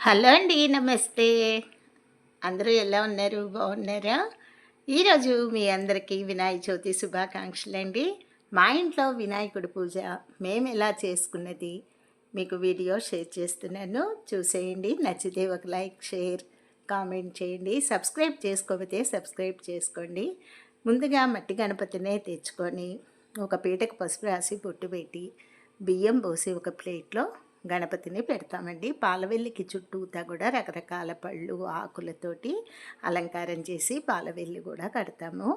Hello అండి నమస్తే. అందరూ ఎలా ఉన్నారు? బాగున్నారా? ఈరోజు మీ అందరికీ వినాయక చవితి శుభాకాంక్షలు అండి. మా ఇంట్లో వినాయకుడి పూజ మేము ఎలా చేసుకున్నది మీకు వీడియో షేర్ చేస్తున్నాను. చూసేయండి నచ్చితే ఒక లైక్ షేర్ కామెంట్ చేయండి. సబ్స్క్రైబ్ చేసుకోకపోతే సబ్స్క్రైబ్ చేసుకోండి. ముందుగా మట్టి గణపతినే తెచ్చుకొని ఒక పీటకు పసుపు రాసి బొట్టు పెట్టి బియ్యం పోసి ఒక ప్లేట్లో గణపతిని పెడతామండి. పాలవెల్లికి చుట్టూతా కూడా రకరకాల పళ్ళు ఆకులతోటి అలంకారం చేసి పాలవెల్లి కూడా కడతాము.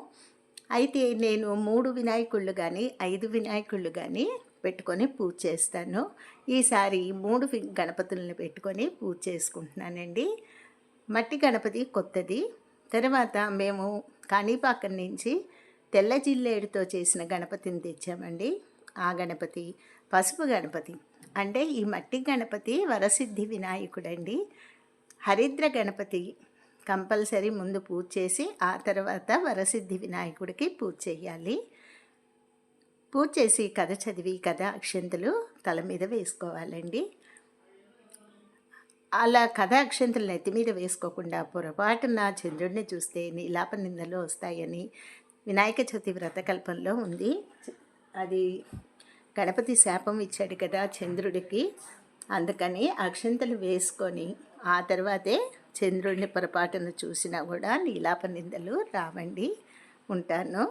అయితే నేను మూడు వినాయకుళ్ళు కానీ ఐదు వినాయకుళ్ళు కానీ పెట్టుకొని పూజ చేస్తాను. ఈసారి మూడు గణపతులను పెట్టుకొని పూజ చేసుకుంటున్నానండి. మట్టి గణపతి కొత్తది. తర్వాత మేము కాణిపాకం నుంచి తెల్ల జిల్లేడుతో చేసిన గణపతిని తెచ్చామండి. ఆ గణపతి పసుపు గణపతి. అంటే ఈ మట్టి గణపతి వరసిద్ధి వినాయకుడండి. హరిద్ర గణపతి కంపల్సరీ ముందు పూజ చేసి ఆ తర్వాత వరసిద్ధి వినాయకుడికి పూజ చేయాలి. పూజ చేసి కథ చదివి కథ అక్షంతలు తల మీద వేసుకోవాలండి. అలా కథ అక్షంతలు నెత్తి మీద వేసుకోకుండా పొరపాటున చంద్రుడిని చూస్తే నీలాప నిందలు వస్తాయని వినాయక చవితి వ్రతకల్పంలో ఉంది. అది గణపతి శాపం ఇచ్చాడు కదా చంద్రుడికి. అందుకని అక్షంతలు వేసుకొని ఆ తర్వాతే చంద్రుడిని పొరపాటున చూసినా కూడా నీలాప నిందలు రావండి. ఉంటాను.